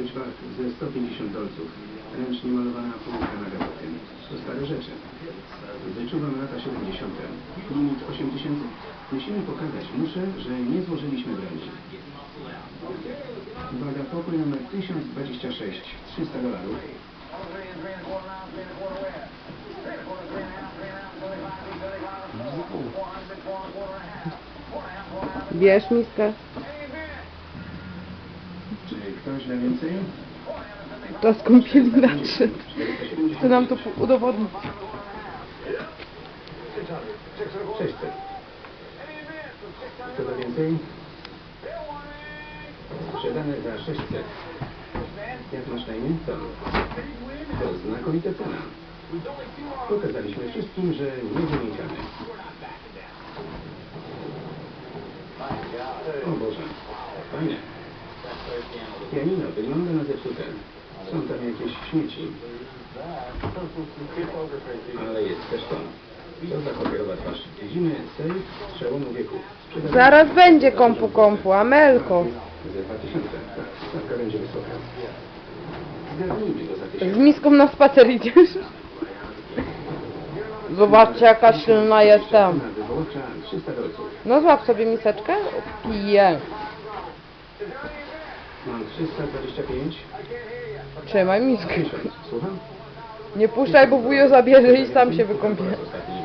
być wart ze 150 dolców. Ręcznie malowana półka na gabotem. To stare rzeczy. Wyczuwam lata 70. Limit 8000. Musimy pokazać muszę, że nie złożyliśmy broni. Uwaga, pokój numer 1026. 300 dolarów. Bierz miskę. Czy ktoś da więcej? To skąpieli na trzy. Chce nam to udowodnić. 600. Kto da więcej? Sprzedane za 600. Jak masz na imię? Tom. To znakomita cena. Pokazaliśmy wszystkim, że nie wynikamy. O Boże, fajnie. Pianino wygląda na zepsute. Są tam jakieś śmieci. Ale jest też to. Za papierowa twarz. Widzimy sejf z przełomu wieku. Zaraz będzie kompu kompu, Amelko. za 2000. Tak, stawka będzie wysoka. Z 1000. miską na spacer idziesz? Zobaczcie jaka silna jestem. Cena wywoławcza 300 dolców. No złap sobie miseczkę. Pije. Mam 325. Trzymaj miskę. 1000. Słucham? Nie puszczaj, bo wujo zabierze i sam się wykąpie. Ostatni